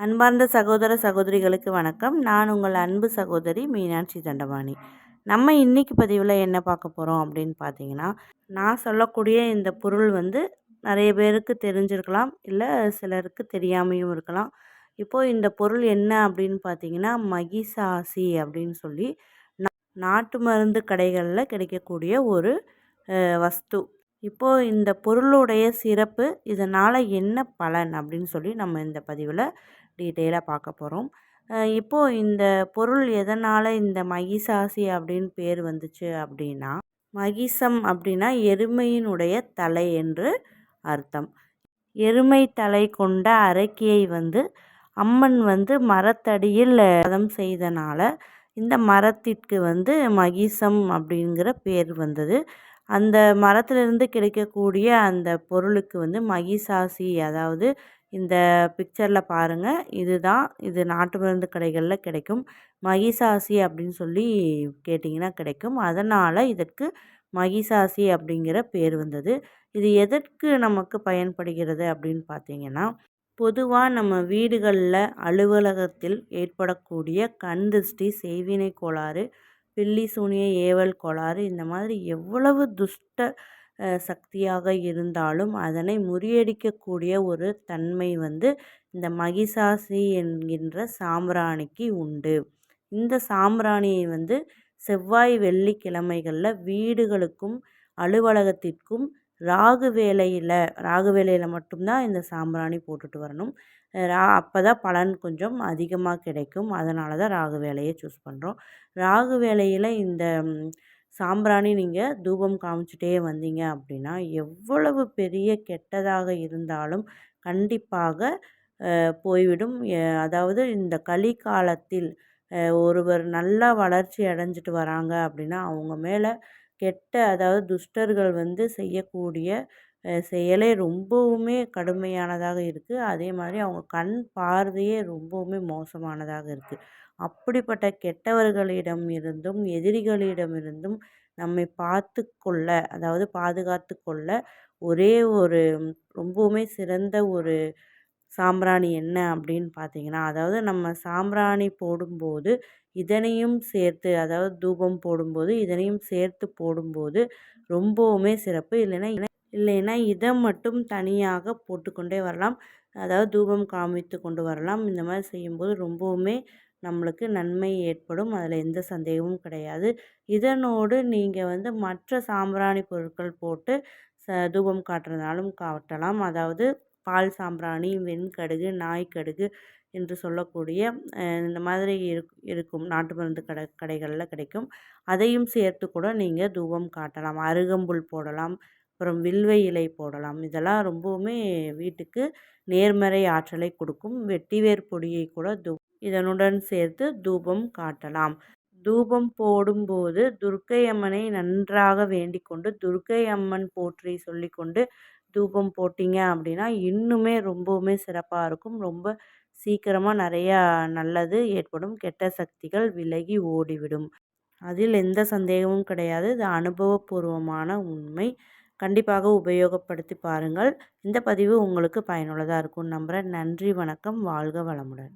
அன்பார்ந்த சகோதர சகோதரிகளுக்கு வணக்கம். நான் உங்கள் அன்பு சகோதரி மீனாட்சி தண்டபாணி. நம்ம இன்றைக்கி பதிவில் என்ன பார்க்க போகிறோம் அப்படின்னு பார்த்தீங்கன்னா நான் சொல்லக்கூடிய இந்த பொருள் வந்து நிறைய பேருக்கு தெரிஞ்சிருக்கலாம் இல்லை சிலருக்கு தெரியாமையும் இருக்கலாம். இப்போது இந்த பொருள் என்ன அப்படின்னு பார்த்தீங்கன்னா மகிசாசி அப்படின்னு சொல்லி நாட்டு மருந்து கடைகளில் கிடைக்கக்கூடிய ஒரு வஸ்து. இப்போது இந்த பொருளுடைய சிறப்பு இதனால் என்ன பலன் அப்படின்னு சொல்லி நம்ம இந்த பதிவில் டீட்டெயிலாக பார்க்க போகிறோம் இப்போது இந்த பொருள் எதனால் இந்த மகிசாசி அப்படின்னு பேர் வந்துச்சு அப்படின்னா மகிசம் அப்படின்னா எருமையினுடைய தலை என்று அர்த்தம். எருமை தலை கொண்ட அரக்கியை வந்து அம்மன் வந்து மரத்தடியில் ரதம் செய்தனால இந்த மரத்திற்கு வந்து மகிசம் அப்படிங்கிற பேர் வந்தது. அந்த மரத்திலிருந்து கிடைக்கக்கூடிய அந்த பொருளுக்கு வந்து மகிசாசி அதாவது இந்த பிக்சரில் பாருங்கள் இதுதான் இது நாட்டு மருந்து கடைகளில் கிடைக்கும். மகிசாசி அப்படின்னு சொல்லி கேட்டிங்கன்னா கிடைக்கும். அதனால் இதற்கு மகிசாசி அப்படிங்கிற பேர் வந்தது. இது எதற்கு நமக்கு பயன்படுகிறது அப்படின்னு பார்த்தீங்கன்னா பொதுவாக நம்ம வீடுகளில் அலுவலகத்தில் ஏற்படக்கூடிய கண் திருஷ்டி செய்வினை கோளாறு பில்லி சூனிய ஏவல் கோளாறு இந்த மாதிரி எவ்வளவு துஷ்ட சக்தியாக இருந்தாலும் அதனை முறியடிக்கக்கூடிய ஒரு தன்மை வந்து இந்த மகிசாசி என்கின்ற சாம்பிராணிக்கு உண்டு. இந்த சாம்பிராணியை வந்து செவ்வாய் வெள்ளிக்கிழமைகளில் வீடுகளுக்கும் அலுவலகத்திற்கும் ராகு வேலையில் ராகு வேலையில் மட்டும்தான் இந்த சாம்பிராணி போட்டுட்டு வரணும். ரா அப்போ தான் பலன் கொஞ்சம் அதிகமாக கிடைக்கும். அதனால தான் ராகு வேலையை சூஸ் பண்ணுறோம் ராகு வேலையில் இந்த சாம்பிராணி நீங்கள் தூபம் காமிச்சிட்டே வந்தீங்க அப்படின்னா எவ்வளவு பெரிய கெட்டதாக இருந்தாலும் கண்டிப்பாக போய்விடும். அதாவது இந்த கலிகாலத்தில் ஒருவர் நல்லா வளர்ச்சி அடைஞ்சிட்டு வராங்க அப்படின்னா அவங்க மேலே கெட்ட அதாவது துஷ்டர்கள் வந்து செய்யக்கூடிய செயலே ரொம்பவுமே கடுமையானதாக இருக்குது அதே மாதிரி அவங்க கண் பார்வையே ரொம்பவுமே மோசமானதாக இருக்குது அப்படிப்பட்ட கெட்டவர்களிடம் இருந்தும் எதிரிகளிடமிருந்தும் நம்மை பார்த்து கொள்ள அதாவது பாதுகாத்து கொள்ள ஒரே ஒரு ரொம்பவுமே சிறந்த ஒரு சாம்பிராணி என்ன அப்படின்னு பார்த்தீங்கன்னா அதாவது நம்ம சாம்பிராணி போடும்போது இதனையும் சேர்த்து அதாவது தூபம் போடும்போது இதனையும் சேர்த்து போடும்போது ரொம்பவுமே சிறப்பு. இல்லைன்னா இல்லைன்னா இதை மட்டும் தனியாக போட்டுக்கொண்டே வரலாம். அதாவது தூபம் காமித்து கொண்டு வரலாம். இந்த மாதிரி செய்யும்போது ரொம்பவுமே நம்மளுக்கு நன்மை ஏற்படும். அதில் எந்த சந்தேகமும் கிடையாது. இதனோடு நீங்கள் வந்து மற்ற சாம்பிராணி பொருட்கள் போட்டு ச தூபம் காட்டுறதுனாலும் காட்டலாம். அதாவது பால் சாம்பிராணி வெண்கடுகு நாய்க்கடுகு என்று சொல்லக்கூடிய இந்த மாதிரி இருக் இருக்கும் நாட்டு மருந்து கடை கடைகளில் கிடைக்கும். அதையும் சேர்த்து கூட நீங்கள் தூபம் காட்டலாம் அருகம்புல் போடலாம் அப்புறம் வில்வை இலை போடலாம். இதெல்லாம் ரொம்பவுமே வீட்டுக்கு நேர்மறை ஆற்றலை கொடுக்கும். வெட்டிவேர் பொடியை கூட தூ இதனுடன் சேர்த்து தூபம் காட்டலாம். தூபம் போடும்போது துர்க்கை அம்மனை நன்றாக வேண்டிக் கொண்டு துர்க்கை அம்மன் போற்றி சொல்லிக்கொண்டு தூபம் போட்டிங்க அப்படின்னா இன்னுமே ரொம்பவுமே சிறப்பாக இருக்கும். ரொம்ப சீக்கிரமாக நிறையா நல்லது ஏற்படும். கெட்ட சக்திகள் விலகி ஓடிவிடும். அதில் எந்த சந்தேகமும் கிடையாது. இது அனுபவபூர்வமான உண்மை. கண்டிப்பாக உபயோகப்படுத்தி பாருங்கள். இந்த பதிவு உங்களுக்கு பயனுள்ளதாக இருக்கும் நம்புகிறேன் நன்றி வணக்கம். வாழ்க வளமுடன்.